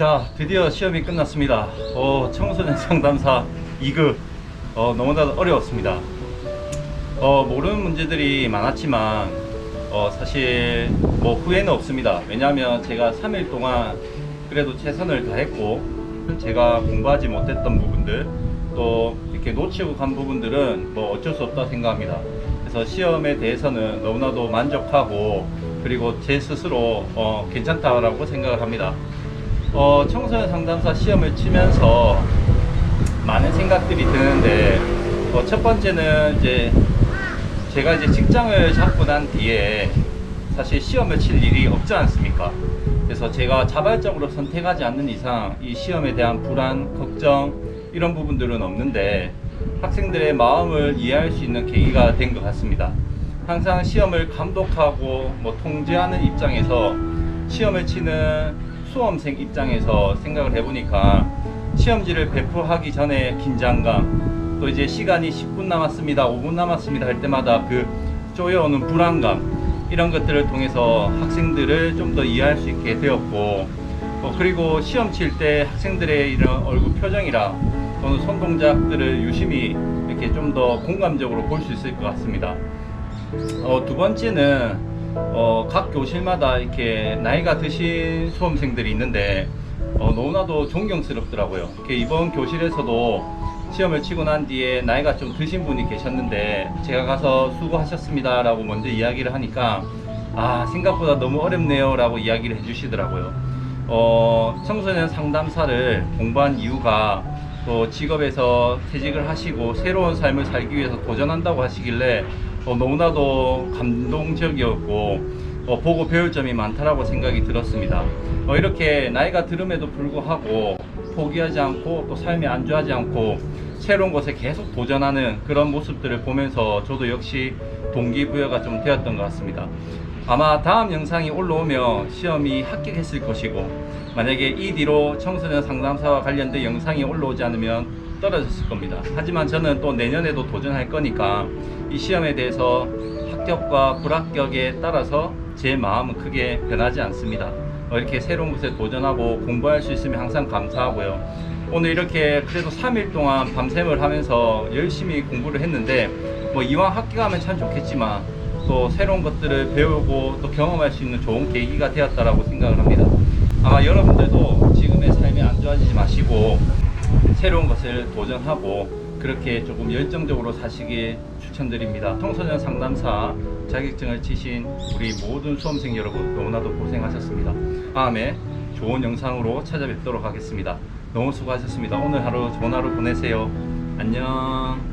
자, 드디어 시험이 끝났습니다. 어, 청소년 상담사 2급. 어, 너무나 어려웠습니다. 어, 모르는 문제들이 많았지만, 어, 사실, 뭐, 후회는 없습니다. 왜냐하면 제가 3일 동안 그래도 최선을 다했고, 제가 공부하지 못했던 부분들, 또 이렇게 놓치고 간 부분들은 뭐 어쩔 수 없다 생각합니다. 그래서 시험에 대해서는 너무나도 만족하고, 그리고 제 스스로, 어, 괜찮다라고 생각을 합니다. 어, 청소년 상담사 시험을 치면서 많은 생각들이 드는데 어, 첫 번째는 이제 제가 이제 직장을 잡고 난 뒤에 사실 시험을 칠 일이 없지 않습니까? 그래서 제가 자발적으로 선택하지 않는 이상 이 시험에 대한 불안, 걱정 이런 부분들은 없는데 학생들의 마음을 이해할 수 있는 계기가 된 것 같습니다. 항상 시험을 감독하고 뭐 통제하는 입장에서 시험을 치는 수험생 입장에서 생각을 해보니까 시험지를 배포하기 전에 긴장감 또 이제 시간이 10분 남았습니다 5분 남았습니다 할 때마다 그 쪼여오는 불안감 이런 것들을 통해서 학생들을 좀 더 이해할 수 있게 되었고 어, 그리고 시험 칠 때 학생들의 이런 얼굴 표정이랑 또는 손 동작들을 유심히 이렇게 좀 더 공감적으로 볼 수 있을 것 같습니다. 어, 두 번째는 어, 각 교실마다 이렇게 나이가 드신 수험생들이 있는데 어, 너무나도 존경스럽더라고요. 이번 교실에서도 시험을 치고 난 뒤에 나이가 좀 드신 분이 계셨는데 제가 가서 수고하셨습니다 라고 먼저 이야기를 하니까 아 생각보다 너무 어렵네요 라고 이야기를 해주시더라고요. 어, 청소년 상담사를 공부한 이유가 또 직업에서 퇴직을 하시고 새로운 삶을 살기 위해서 도전한다고 하시길래 어, 너무나도 감동적이었고 어, 보고 배울 점이 많다라고 생각이 들었습니다. 어, 이렇게 나이가 들음에도 불구하고 포기하지 않고 또 삶에 안주하지 않고 새로운 것에 계속 도전하는 그런 모습들을 보면서 저도 역시 동기부여가 좀 되었던 것 같습니다. 아마 다음 영상이 올라오면 시험이 합격했을 것이고 만약에 이 뒤로 청소년 상담사와 관련된 영상이 올라오지 않으면 떨어졌을 겁니다. 하지만 저는 또 내년에도 도전할 거니까 이 시험에 대해서 합격과 불합격에 따라서 제 마음은 크게 변하지 않습니다. 어, 이렇게 새로운 것에 도전하고 공부할 수 있으면 항상 감사하고요. 오늘 이렇게 그래도 3일 동안 밤샘을 하면서 열심히 공부를 했는데 뭐 이왕 합격하면 참 좋겠지만 또 새로운 것들을 배우고 또 경험할 수 있는 좋은 계기가 되었다라고 생각을 합니다. 아마 여러분들도 지금의 삶에 안주하지 마시고 새로운 것을 도전하고 그렇게 조금 열정적으로 사시길 추천드립니다. 청소년 상담사 자격증을 치신 우리 모든 수험생 여러분 너무나도 고생하셨습니다. 다음에 좋은 영상으로 찾아뵙도록 하겠습니다. 너무 수고하셨습니다. 오늘 하루 좋은 하루 보내세요. 안녕.